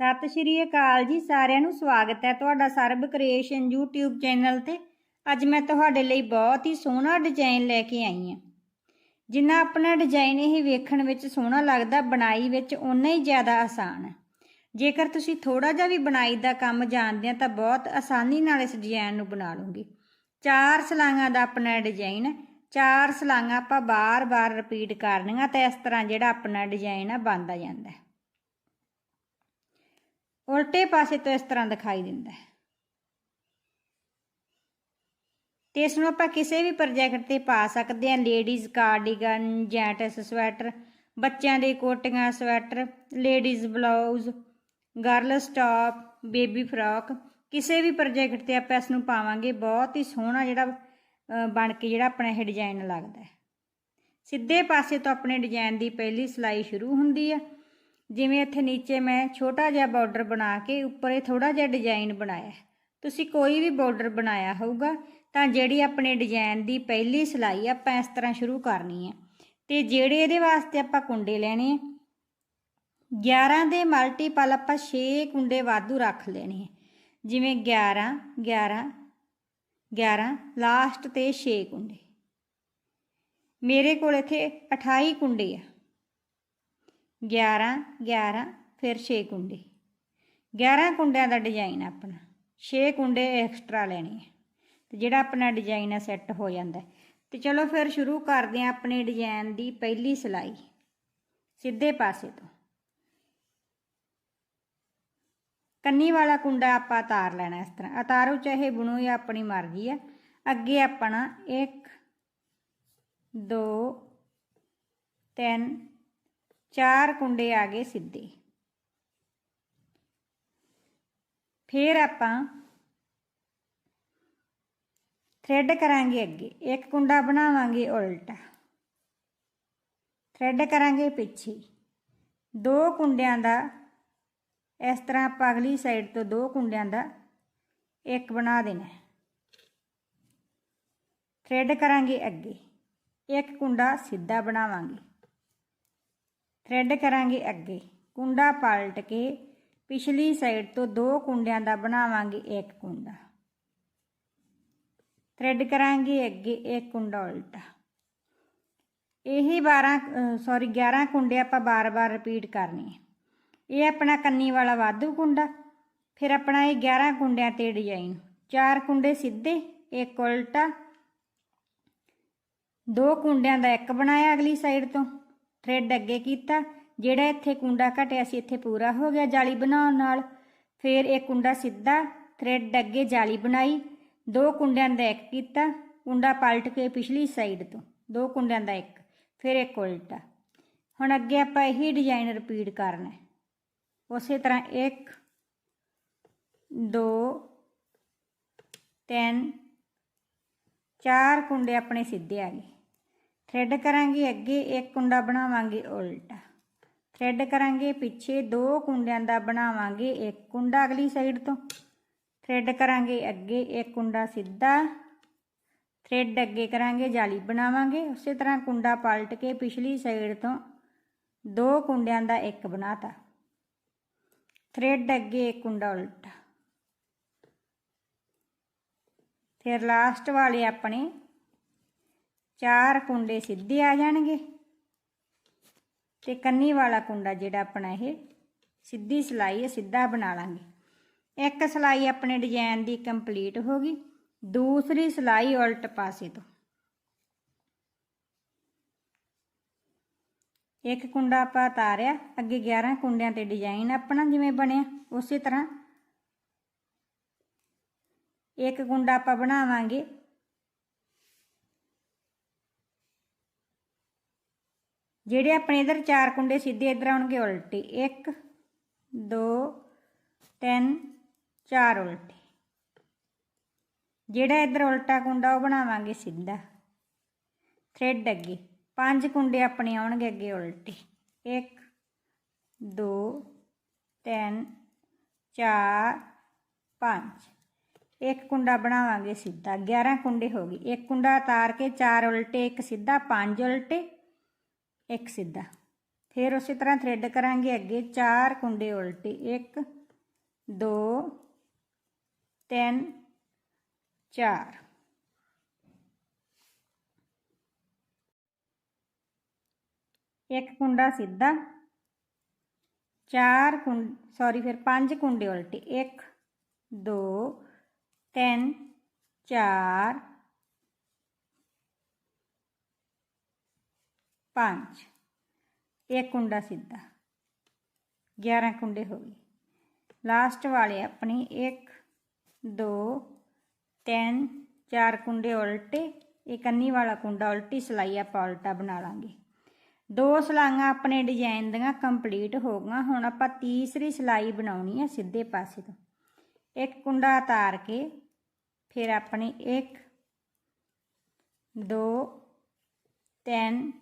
ਸਤਿ ਸ਼੍ਰੀ ਅਕਾਲ ਜੀ, ਸਾਰਿਆਂ ਨੂੰ ਸਵਾਗਤ ਹੈ ਤੁਹਾਡਾ ਸਰਬ ਕ੍ਰੀਏਸ਼ਨ YouTube ਚੈਨਲ ਤੇ। ਅੱਜ ਮੈਂ ਤੁਹਾਡੇ ਲਈ ਬਹੁਤ ਹੀ ਸੋਹਣਾ ਡਿਜ਼ਾਈਨ ਲੈ ਕੇ ਆਈ ਹਾਂ। ਜਿੰਨਾ ਆਪਣਾ ਡਿਜ਼ਾਈਨ ਇਹ ਵੇਖਣ ਵਿੱਚ ਸੋਹਣਾ ਲੱਗਦਾ, ਬਣਾਈ ਵਿੱਚ ਉਨਾ ਹੀ ਜ਼ਿਆਦਾ ਆਸਾਨ ਹੈ। ਜੇਕਰ ਤੁਸੀਂ ਥੋੜਾ ਜਿਹਾ ਵੀ ਬਣਾਈ ਦਾ ਕੰਮ ਜਾਣਦੇ ਆ ਤਾਂ ਬਹੁਤ ਆਸਾਨੀ ਨਾਲ ਇਸ ਡਿਜ਼ਾਈਨ ਨੂੰ ਬਣਾ ਲਓਗੇ। ਚਾਰ ਸਲਾਈਆਂ ਦਾ ਆਪਣਾ ਡਿਜ਼ਾਈਨ ਹੈ। ਚਾਰ ਸਲਾਈਆਂ ਆਪਾਂ ਬਾਰ-ਬਾਰ ਰਿਪੀਟ ਕਰਨੀਆਂ, ਤਾਂ ਇਸ ਤਰ੍ਹਾਂ ਜਿਹੜਾ ਆਪਣਾ ਡਿਜ਼ਾਈਨ ਆ ਬਣਦਾ ਜਾਂਦਾ ਹੈ। ਉਲਟੇ ਪਾਸੇ ਤੋਂ ਇਸ ਤਰ੍ਹਾਂ ਦਿਖਾਈ ਦਿੰਦਾ ਹੈ। ਤੇ ਇਸ ਨੂੰ ਆਪਾਂ ਕਿਸੇ ਵੀ ਪ੍ਰੋਜੈਕਟ ਤੇ ਪਾ ਸਕਦੇ ਹਾਂ। ਲੇਡੀਜ਼ ਕਾਰਡੀਗਨ ਜੈਂਟਸ ਸਵੈਟਰ ਬੱਚਿਆਂ ਦੇ ਕੋਟੀਆਂ sweater ladies blouse girls top baby frock ਕਿਸੇ ਵੀ ਪ੍ਰੋਜੈਕਟ ਤੇ ਆਪਾਂ ਇਸ ਨੂੰ ਪਾਵਾਂਗੇ। ਬਹੁਤ ਹੀ ਸੋਹਣਾ ਜਿਹੜਾ ਬਣ ਕੇ ਜਿਹੜਾ ਆਪਣਾ ਇਹ ਡਿਜ਼ਾਈਨ ਲੱਗਦਾ ਹੈ। ਸਿੱਧੇ ਪਾਸੇ ਤੋਂ ਆਪਣੇ ਡਿਜ਼ਾਈਨ ਦੀ ਪਹਿਲੀ ਸਲਾਈ ਸ਼ੁਰੂ ਹੁੰਦੀ ਹੈ। ਜਿਵੇਂ ਇੱਥੇ ਨੀਚੇ ਮੈਂ ਛੋਟਾ ਜਿਹਾ ਬਾਰਡਰ ਬਣਾ ਕੇ ਉੱਪਰ ਇਹ ਥੋੜਾ ਜਿਹਾ ਡਿਜ਼ਾਈਨ ਬਣਾਇਆ ਤੁਸੀਂ ਕੋਈ ਵੀ ਬਾਰਡਰ ਬਣਾਇਆ ਹੋਊਗਾ, ਤਾਂ ਜਿਹੜੀ ਆਪਣੇ ਡਿਜ਼ਾਈਨ ਦੀ ਪਹਿਲੀ ਸਿਲਾਈ ਆਪਾਂ ਇਸ ਤਰ੍ਹਾਂ ਸ਼ੁਰੂ ਕਰਨੀ ਹੈ। ਤੇ ਜਿਹੜੇ ਇਹਦੇ ਵਾਸਤੇ ਆਪਾਂ ਕੁੰਡੇ ਲੈਣੇ ਆ 11 ਦੇ ਮਲਟੀਪਲ ਆਪਾਂ 6 ਕੁੰਡੇ ਵਾਧੂ ਰੱਖ ਲੈਣੇ ਆ ਜਿਵੇਂ 11 11 11 ਲਾਸਟ ਤੇ 6 ਕੁੰਡੇ। ਮੇਰੇ ਕੋਲ ਇੱਥੇ 28 ਕੁੰਡੇ ਆ। 11 11 ਫਿਰ 6 ਕੁੰਡੇ। 11 ਕੁੰਡਿਆਂ ਦਾ ਡਿਜ਼ਾਈਨ ਆਪਣਾ। 6 ਕੁੰਡੇ ਐਕਸਟਰਾ ਲੈਣੇ ਆ। ਤੇ ਜਿਹੜਾ ਆਪਣਾ ਡਿਜ਼ਾਈਨ ਆ ਸੈੱਟ ਹੋ ਜਾਂਦਾ। ਹੈ। ਤੇ ਚਲੋ ਫਿਰ ਸ਼ੁਰੂ ਕਰਦੇ ਆ ਆਪਣੇ ਡਿਜ਼ਾਈਨ ਦੀ ਪਹਿਲੀ ਸਿਲਾਈ। ਸਿੱਧੇ ਪਾਸੇ ਤੋਂ। ਕੰਨੀ ਵਾਲਾ ਕੁੰਡਾ ਆਪਾਂ ਤਾਰ ਲੈਣਾ ਇਸ ਤਰ੍ਹਾਂ। ਉਤਾਰੋ ਚਾਹੇ ਬੁਣੋ ਜਾਂ ਆਪਣੀ ਮਰਜ਼ੀ ਆ। ਅੱਗੇ ਆਪਣਾ 1 2 3 ਚਾਰ ਕੁੰਡੇ ਆ ਗਏ ਸਿੱਧੇ। ਫਿਰ ਆਪਾਂ ਥ੍ਰੈਡ ਕਰਾਂਗੇ ਅੱਗੇ। ਇੱਕ ਕੁੰਡਾ ਬਣਾਵਾਂਗੇ ਉਲਟਾ। ਥ੍ਰੈਡ ਕਰਾਂਗੇ ਪਿੱਛੇ। ਦੋ ਕੁੰਡਿਆਂ ਦਾ, ਇਸ ਤਰ੍ਹਾਂ ਆਪਾਂ ਅਗਲੀ ਸਾਈਡ ਤੋਂ ਦੋ ਕੁੰਡਿਆਂ ਦਾ ਇੱਕ ਬਣਾ ਦੇਣਾ ਹੈ। ਥ੍ਰੈਡ ਕਰਾਂਗੇ ਅੱਗੇ। ਇੱਕ ਕੁੰਡਾ ਸਿੱਧਾ ਬਣਾਵਾਂਗੇ। ਥ੍ਰੈਡ ਕਰਾਂਗੇ ਅੱਗੇ। ਕੁੰਡਾ ਪਲਟ ਕੇ ਪਿਛਲੀ ਸਾਈਡ ਤੋਂ ਦੋ ਕੁੰਡਿਆਂ ਦਾ ਬਣਾਵਾਂਗੇ ਇੱਕ ਕੁੰਡਾ। ਥ੍ਰੈਡ ਕਰਾਂਗੇ ਅੱਗੇ ਇੱਕ ਕੁੰਡਾ ਉਲਟਾ। ਇਹ 12 ਸੌਰੀ 11 ਕੁੰਡੇ ਆਪਾਂ ਬਾਰ-ਬਾਰ ਰਿਪੀਟ ਕਰਨੇ ਇਹ ਆਪਣਾ ਕੰਨੀ ਵਾਲਾ ਵਾਧੂ ਕੁੰਡਾ। ਫਿਰ ਆਪਣਾ ਇਹ 11 ਕੁੰਡਿਆਂ ਤੇ ਡਿਜ਼ਾਈਨ ਚਾਰ ਕੁੰਡੇ ਸਿੱਧੇ, ਇੱਕ ਉਲਟਾ। ਦੋ ਕੁੰਡਿਆਂ ਦਾ ਇੱਕ ਬਣਾਇਆ ਅਗਲੀ ਸਾਈਡ ਤੋਂ। ਥ੍ਰੈਡ ਅੱਗੇ ਕੀਤਾ, ਜਿਹੜਾ ਇੱਥੇ ਕੁੰਡਾ ਘਟਿਆ ਸੀ, ਇੱਥੇ ਪੂਰਾ ਹੋ ਗਿਆ ਜਾਲੀ ਬਣਾਉਣ ਨਾਲ। ਫਿਰ ਇਹ ਕੁੰਡਾ ਸਿੱਧਾ ਥ੍ਰੈਡ ਅੱਗੇ ਜਾਲੀ ਬਣਾਈ, ਦੋ ਕੁੰਡਿਆਂ ਦਾ ਇੱਕ ਕੀਤਾ, ਕੁੰਡਾ ਪਲਟ ਕੇ ਪਿਛਲੀ ਸਾਈਡ ਤੋਂ, ਦੋ ਕੁੰਡਿਆਂ ਦਾ ਇੱਕ, ਫਿਰ ਇੱਕ ਉਲਟਾ। ਹੁਣ ਅੱਗੇ ਆਪਾਂ ਇਹੀ ਡਿਜ਼ਾਈਨ ਰਿਪੀਟ ਕਰਨਾ ਹੈ। ਉਸੇ ਤਰ੍ਹਾਂ 1 2 3 ਚਾਰ ਕੁੰਡੇ ਆਪਣੇ ਸਿੱਧੇ ਆ ਗਏ। ਥ੍ਰੈਡ ਕਰਾਂਗੇ, ਅੱਗੇ ਇੱਕ ਕੁੰਡਾ ਬਣਾਵਾਂਗੇ, ਉਲਟਾ। ਥ੍ਰੈਡ ਕਰਾਂਗੇ, ਪਿੱਛੇ ਦੋ ਕੁੰਡਿਆਂ ਦਾ ਬਣਾਵਾਂਗੇ, ਇੱਕ ਕੁੰਡਾ ਅਗਲੀ ਸਾਈਡ ਤੋਂ। ਥ੍ਰੈਡ ਕਰਾਂਗੇ, ਅੱਗੇ ਇੱਕ ਕੁੰਡਾ ਸਿੱਧਾ। ਥ੍ਰੈਡ ਅੱਗੇ ਕਰਾਂਗੇ, ਜਾਲੀ ਬਣਾਵਾਂਗੇ, ਉਸੇ ਤਰ੍ਹਾਂ ਕੁੰਡਾ ਪਲਟ ਕੇ ਪਿਛਲੀ ਸਾਈਡ ਤੋਂ ਦੋ ਕੁੰਡਿਆਂ ਦਾ ਇੱਕ ਬਣਾਤਾ। ਥ੍ਰੈਡ ਅੱਗੇ ਇੱਕ ਕੁੰਡਾ ਉਲਟਾ। ਫਿਰ ਲਾਸਟ ਵਾਲੇ ਆਪਣੇ ਚਾਰ ਕੁੰਡੇ ਸਿੱਧੇ ਆ ਜਾਣਗੇ। ਤੇ ਕੰਨੀ ਵਾਲਾ ਕੁੰਡਾ ਜਿਹੜਾ ਆਪਣਾ ਇਹ ਸਿੱਧੀ ਸਲਾਈ ਹੈ ਸਿੱਧਾ ਬਣਾ ਲਾਂਗੇ। ਇੱਕ ਸਲਾਈ ਆਪਣੇ ਡਿਜ਼ਾਈਨ ਦੀ ਕੰਪਲੀਟ ਹੋ ਗਈ, ਦੂਸਰੀ ਸਲਾਈ ਉਲਟ ਪਾਸੇ ਤੋਂ। ਇੱਕ ਕੁੰਡਾ ਆਪਾਂ ਉਤਾਰਿਆ, ਅੱਗੇ 11 ਕੁੰਡਿਆਂ ਤੇ ਡਿਜ਼ਾਈਨ ਆਪਣਾ ਜਿਵੇਂ ਬਣਿਆ, ਉਸੇ ਤਰ੍ਹਾਂ। ਇੱਕ ਕੁੰਡਾ ਆਪਾਂ ਬਣਾਵਾਂਗੇ ਜਿਹੜੇ ਆਪਣੇ ਇਧਰ ਚਾਰ ਕੁੰਡੇ ਸਿੱਧੇ ਇਧਰ ਆਉਣਗੇ, ਉਲਟੇ। 1 2 3 4 ਉਲਟੇ। ਜਿਹੜਾ ਇਧਰ ਉਲਟਾ ਕੁੰਡਾ, ਉਹ ਬਣਾਵਾਂਗੇ ਸਿੱਧਾ। ਥ੍ਰੈਡ ਅੱਗੇ। ਪੰਜ ਕੁੰਡੇ ਆਪਣੇ ਆਉਣਗੇ ਅੱਗੇ ਉਲਟੇ। 1 2 3 4 5 ਇੱਕ ਕੁੰਡਾ ਬਣਾਵਾਂਗੇ ਸਿੱਧਾ। 11 ਕੁੰਡੇ ਹੋ ਗਏ। ਇੱਕ ਕੁੰਡਾ ਉਤਾਰ ਕੇ ਚਾਰ ਉਲਟੇ, ਇੱਕ ਸਿੱਧਾ ਪੰਜ ਉਲਟੇ। ਇੱਕ ਸਿੱਧਾ। ਫਿਰ ਉਸੇ ਤਰ੍ਹਾਂ ਥ੍ਰੈਡ ਕਰਾਂਗੇ ਅੱਗੇ। ਚਾਰ ਕੁੰਡੇ ਉਲਟੇ। 1 2 3 4 ਇੱਕ ਕੁੰਡਾ ਸਿੱਧਾ। ਚਾਰ ਕੁੰਡ ਸੌਰੀ ਫਿਰ ਪੰਜ ਕੁੰਡੇ ਉਲਟੇ। 1 2 3 4 5 ਇੱਕ ਕੁੰਡਾ ਸਿੱਧਾ। 11 ਕੁੰਡੇ ਹੋ ਗਏ। ਲਾਸਟ ਵਾਲੇ ਆਪਣੇ 1 2 3 4 ਕੁੰਡੇ ਉਲਟੇ ਇਹ ਕੰਨੀ ਵਾਲਾ ਕੁੰਡਾ ਉਲਟੀ ਸਲਾਈ ਆਪਾਂ ਉਲਟਾ ਬਣਾ ਲਾਂਗੇ। ਦੋ ਸਲਾਈਆਂ ਆਪਣੇ ਡਿਜ਼ਾਈਨ ਦੀਆਂ ਕੰਪਲੀਟ ਹੋ ਗਈਆਂ। ਹੁਣ ਆਪਾਂ ਤੀਸਰੀ ਸਲਾਈ ਬਣਾਉਣੀ ਹੈ ਸਿੱਧੇ ਪਾਸੇ ਤੋਂ। ਇੱਕ ਕੁੰਡਾ ਉਤਾਰ ਕੇ ਫਿਰ ਆਪਣੇ 1 2 3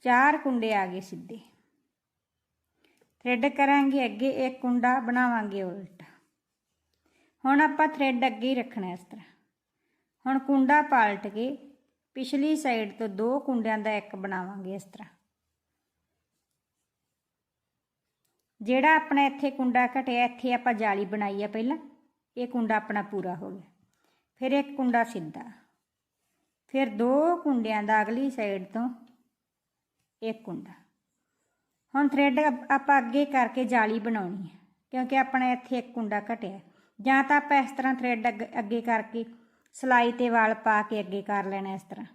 ਚਾਰ ਕੁੰਡੇ ਆ ਗਏ ਸਿੱਧੇ। ਥ੍ਰੈਡ ਕਰਾਂਗੇ ਅੱਗੇ, ਇੱਕ ਕੁੰਡਾ ਬਣਾਵਾਂਗੇ ਉਲਟਾ। ਹੁਣ ਆਪਾਂ ਥ੍ਰੈਡ ਅੱਗੇ ਹੀ ਰੱਖਣਾ ਇਸ ਤਰ੍ਹਾਂ। ਹੁਣ ਕੁੰਡਾ ਪਾਲਟ ਕੇ ਪਿਛਲੀ ਸਾਈਡ ਤੋਂ ਦੋ ਕੁੰਡਿਆਂ ਦਾ ਇੱਕ ਬਣਾਵਾਂਗੇ ਇਸ ਤਰ੍ਹਾਂ। ਜਿਹੜਾ ਆਪਣਾ ਇੱਥੇ ਕੁੰਡਾ ਘਟਿਆ, ਇੱਥੇ ਆਪਾਂ ਜਾਲੀ ਬਣਾਈ ਆ ਪਹਿਲਾਂ। ਇਹ ਕੁੰਡਾ ਆਪਣਾ ਪੂਰਾ ਹੋ ਗਿਆ। ਫਿਰ ਇੱਕ ਕੁੰਡਾ ਸਿੱਧਾ। ਫਿਰ ਦੋ ਕੁੰਡਿਆਂ ਦਾ ਅਗਲੀ ਸਾਈਡ ਤੋਂ ਇੱਕ ਕੁੰਡਾ ਹੁਣ ਥ੍ਰੈਡ ਆਪਾਂ ਅੱਗੇ ਕਰਕੇ ਜਾਲੀ ਬਣਾਉਣੀ ਹੈ, ਕਿਉਂਕਿ ਆਪਣਾ ਇੱਥੇ ਇੱਕ ਕੁੰਡਾ ਘਟਿਆ। ਜਾਂ ਤਾਂ ਆਪਾਂ ਇਸ ਤਰ੍ਹਾਂ ਥ੍ਰੈਡ ਅੱਗੇ ਕਰਕੇ ਸਲਾਈ ਤੇ ਵਾਲ ਪਾ ਕੇ ਅੱਗੇ ਕਰ ਲੈਣਾ ਇਸ ਤਰ੍ਹਾਂ।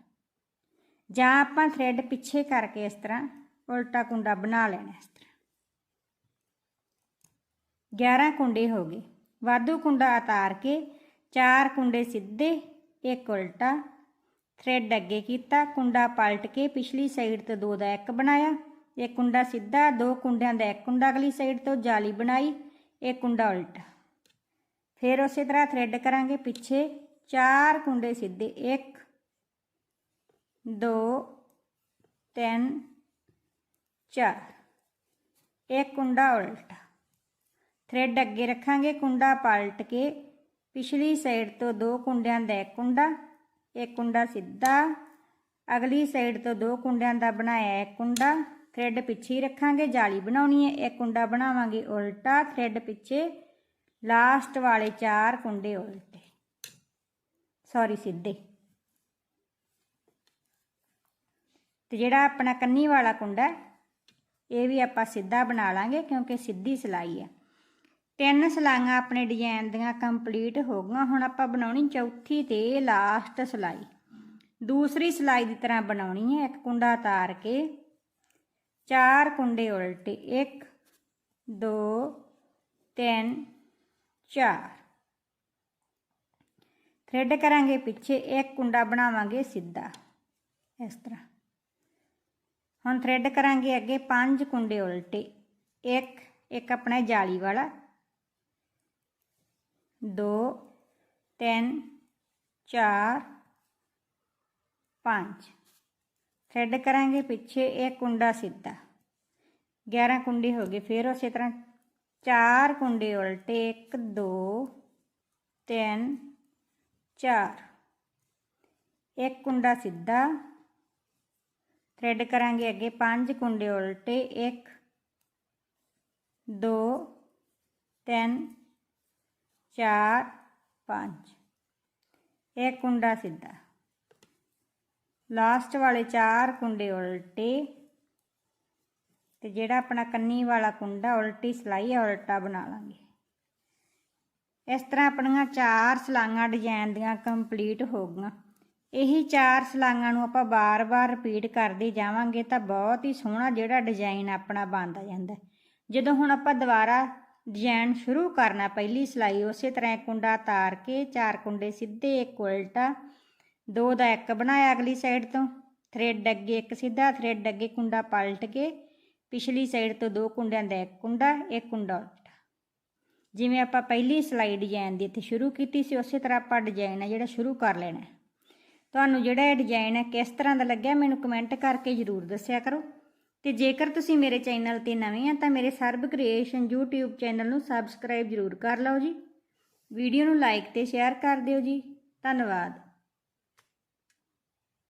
ਜਾਂ ਆਪਾਂ ਥ੍ਰੈਡ ਪਿੱਛੇ ਕਰਕੇ ਇਸ ਤਰ੍ਹਾਂ ਉਲਟਾ ਕੁੰਡਾ ਬਣਾ ਲੈਣਾ ਇਸ ਤਰ੍ਹਾਂ। 11 ਕੁੰਡੇ ਹੋ ਗਏ। ਵਾਧੂ ਕੁੰਡਾ ਉਤਾਰ ਕੇ ਚਾਰ ਕੁੰਡੇ ਸਿੱਧੇ, ਇੱਕ ਉਲਟਾ ਥ੍ਰੈਡ ਅੱਗੇ ਕੀਤਾ, ਕੁੰਡਾ ਪਲਟ ਕੇ ਪਿਛਲੀ ਸਾਈਡ ਤੋਂ ਦੋ ਦਾ ਇੱਕ ਬਣਾਇਆ। ਇੱਕ ਕੁੰਡਾ ਸਿੱਧਾ, ਦੋ ਕੁੰਡਿਆਂ ਦਾ ਇੱਕ ਕੁੰਡਾ ਅਗਲੀ ਸਾਈਡ ਤੋਂ ਜਾਲੀ ਬਣਾਈ ਇੱਕ ਕੁੰਡਾ ਉਲਟਾ। ਫਿਰ ਉਸੇ ਤਰ੍ਹਾਂ ਥ੍ਰੈਡ ਕਰਾਂਗੇ, ਪਿੱਛੇ ਚਾਰ ਕੁੰਡੇ ਸਿੱਧੇ 1 2 3 4 ਇੱਕ ਕੁੰਡਾ ਉਲਟਾ। ਥ੍ਰੈਡ ਅੱਗੇ ਰੱਖਾਂਗੇ, ਕੁੰਡਾ ਪਲਟ ਕੇ ਪਿਛਲੀ ਸਾਈਡ ਤੋਂ ਦੋ ਕੁੰਡਿਆਂ ਦਾ ਇੱਕ ਕੁੰਡਾ। ਇੱਕ ਕੁੰਡਾ ਸਿੱਧਾ। ਅਗਲੀ ਸਾਈਡ ਤੋਂ ਦੋ ਕੁੰਡਿਆਂ ਦਾ ਬਣਾਇਆ ਇੱਕ ਕੁੰਡਾ। ਥ੍ਰੈਡ ਪਿੱਛੇ ਹੀ ਰੱਖਾਂਗੇ, ਜਾਲੀ ਬਣਾਉਣੀ ਹੈ। ਇੱਕ ਕੁੰਡਾ ਬਣਾਵਾਂਗੇ ਉਲਟਾ। ਥ੍ਰੈਡ ਪਿੱਛੇ ਲਾਸਟ ਵਾਲੇ ਚਾਰ ਕੁੰਡੇ ਉਲਟੇ। ਸੌਰੀ ਸਿੱਧੇ। ਤੇ ਜਿਹੜਾ ਆਪਣਾ ਕੰਨੀ ਵਾਲਾ ਕੁੰਡਾ ਇਹ ਵੀ ਆਪਾਂ ਸਿੱਧਾ ਬਣਾ ਲਾਂਗੇ ਕਿਉਂਕਿ ਸਿੱਧੀ ਸਿਲਾਈ ਹੈ। ਤਿੰਨ ਸਲਾਈਆਂ ਆਪਣੇ ਡਿਜ਼ਾਈਨ ਦੀਆਂ ਕੰਪਲੀਟ ਹੋ ਗਈਆਂ। ਹੁਣ ਆਪਾਂ ਬਣਾਉਣੀ ਚੌਥੀ ਤੇ ਲਾਸਟ ਸਲਾਈ। ਦੂਸਰੀ ਸਲਾਈ ਦੀ ਤਰ੍ਹਾਂ ਬਣਾਉਣੀ ਹੈ। ਇੱਕ ਕੁੰਡਾ ਤਾਰ ਕੇ, ਚਾਰ ਕੁੰਡੇ ਉਲਟੇ। 1 2 3 4 ਥ੍ਰੈਡ ਕਰਾਂਗੇ ਪਿੱਛੇ। ਇੱਕ ਕੁੰਡਾ ਬਣਾਵਾਂਗੇ ਸਿੱਧਾ। ਇਸ ਤਰ੍ਹਾਂ। ਹੁਣ ਥ੍ਰੈਡ ਕਰਾਂਗੇ ਅੱਗੇ। ਪੰਜ ਕੁੰਡੇ ਉਲਟੇ। ਇੱਕ ਇੱਕ ਆਪਣਾ ਜਾਲੀ ਵਾਲਾ। ਦੋ, ਤਿੰਨ, ਚਾਰ, ਪੰਜ। ਥਰੈਡ ਕਰਾਂਗੇ, ਪਿੱਛੇ ਇਹ ਕੁੰਡਾ ਸਿੱਧਾ। 11 ਕੁੰਡੇ ਹੋ ਗਏ ਫਿਰ ਉਸੇ ਤਰ੍ਹਾਂ ਚਾਰ ਕੁੰਡੇ ਉਲਟੇ 1 2 3 4 ਇੱਕ ਕੁੰਡਾ ਸਿੱਧਾ। ਥਰੈਡ ਕਰਾਂਗੇ ਅੱਗੇ, ਪੰਜ ਕੁੰਡੇ ਉਲਟੇ 1 2 3 ਚਾਰ, ਪੰਜ। ਇਹ ਕੁੰਡਾ ਸਿੱਧਾ। ਲਾਸਟ ਵਾਲੇ ਚਾਰ ਕੁੰਡੇ ਉਲਟੇ। ਤੇ ਜਿਹੜਾ ਆਪਣਾ ਕੰਨੀ ਵਾਲਾ ਕੁੰਡਾ, ਉਲਟੀ ਸਲਾਈ ਹੈ ਉਲਟਾ ਬਣਾ ਲਾਂਗੇ। ਇਸ ਤਰ੍ਹਾਂ ਆਪਣੀਆਂ ਚਾਰ ਸਲਾਈਆਂ ਡਿਜ਼ਾਈਨ ਦੀਆਂ ਕੰਪਲੀਟ ਹੋ ਗਈਆਂ। ਇਹੀ ਚਾਰ ਸਲਾਈਆਂ ਨੂੰ ਆਪਾਂ ਬਾਰ-ਬਾਰ ਰਿਪੀਟ ਕਰਦੇ ਜਾਵਾਂਗੇ ਤਾਂ ਬਹੁਤ ਹੀ ਸੋਹਣਾ ਜਿਹੜਾ ਡਿਜ਼ਾਈਨ ਆਪਣਾ ਬਣਦਾ ਜਾਂਦਾ। ਜਦੋਂ ਹੁਣ ਆਪਾਂ ਦੁਬਾਰਾ ਡਿਜ਼ਾਈਨ ਸ਼ੁਰੂ ਕਰਨਾ, ਪਹਿਲੀ ਸਲਾਈ ਉਸੇ ਤਰ੍ਹਾਂ ਕੁੰਡਾ ਤਾਰ ਕੇ, ਚਾਰ ਕੁੰਡੇ ਸਿੱਧੇ, ਇੱਕ ਉਲਟਾ, ਦੋ ਦਾ ਇੱਕ ਬਣਾਇਆ ਅਗਲੀ ਸਾਈਡ ਤੋਂ, ਥ੍ਰੈਡ ਅੱਗੇ ਇੱਕ ਸਿੱਧਾ, ਥ੍ਰੈਡ ਅੱਗੇ ਕੁੰਡਾ ਪਲਟ ਕੇ, ਪਿਛਲੀ ਸਾਈਡ ਤੋਂ ਦੋ ਕੁੰਡਿਆਂ ਦਾ ਇੱਕ ਕੁੰਡਾ ਇੱਕ ਕੁੰਡਾ ਉਲਟਾ। ਜਿਵੇਂ ਆਪਾਂ ਪਹਿਲੀ ਸਲਾਈ ਡਿਜ਼ਾਈਨ ਦੀ ਇੱਥੇ ਸ਼ੁਰੂ ਕੀਤੀ ਸੀ, ਉਸੇ ਤਰ੍ਹਾਂ ਆਪਾਂ ਡਿਜ਼ਾਈਨ ਹੈ ਜਿਹੜਾ ਸ਼ੁਰੂ ਕਰ ਲੈਣਾ। ਤੁਹਾਨੂੰ ਜਿਹੜਾ ਇਹ ਡਿਜ਼ਾਈਨ ਹੈ ਕਿਸ ਤਰ੍ਹਾਂ ਦਾ ਲੱਗਿਆ, ਮੈਨੂੰ ਕਮੈਂਟ ਕਰਕੇ ਜ਼ਰੂਰ ਦੱਸਿਆ ਕਰੋ। ਤੇ ਜੇਕਰ ਤੁਸੀਂ ਮੇਰੇ ਚੈਨਲ ਤੇ ਨਵੇਂ ਆ ਤਾਂ ਮੇਰੇ ਸਰਬ ਕ੍ਰੀਏਸ਼ਨ YouTube ਚੈਨਲ ਨੂੰ ਸਬਸਕ੍ਰਾਈਬ ਜ਼ਰੂਰ ਕਰ ਲਓ ਜੀ। ਵੀਡੀਓ ਨੂੰ ਲਾਈਕ ਤੇ ਸ਼ੇਅਰ ਕਰ ਦਿਓ ਜੀ। ਧੰਨਵਾਦ।